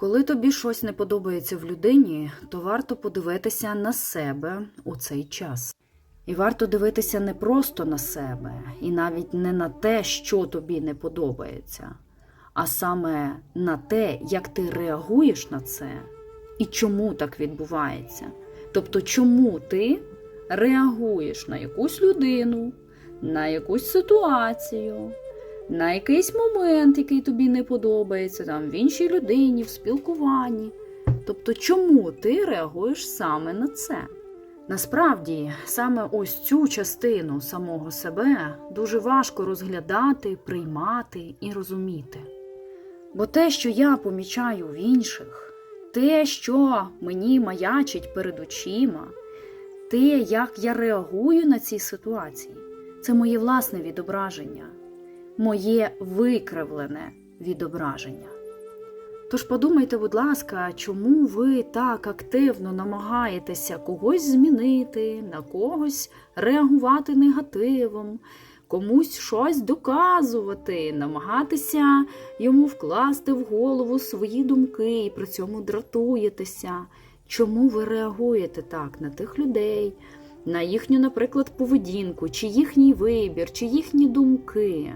Коли тобі щось не подобається в людині, то варто подивитися на себе у цей час. І варто дивитися не просто на себе, і навіть не на те, що тобі не подобається, а саме на те, як ти реагуєш на це і чому так відбувається. Тобто, чому ти реагуєш на якусь людину, на якусь ситуацію, на якийсь момент, який тобі не подобається, там в іншій людині, в спілкуванні. Тобто, чому ти реагуєш саме на це? Насправді, саме ось цю частину самого себе дуже важко розглядати, приймати і розуміти. Бо те, що я помічаю в інших, те, що мені маячить перед очима, те, як я реагую на ці ситуації, це моє власне відображення, моє викривлене відображення. Тож подумайте, будь ласка, чому ви так активно намагаєтеся когось змінити, на когось реагувати негативом, комусь щось доказувати, намагатися йому вкласти в голову свої думки і при цьому дратуєтеся. Чому ви реагуєте так на тих людей, на їхню, наприклад, поведінку, чи їхній вибір, чи їхні думки?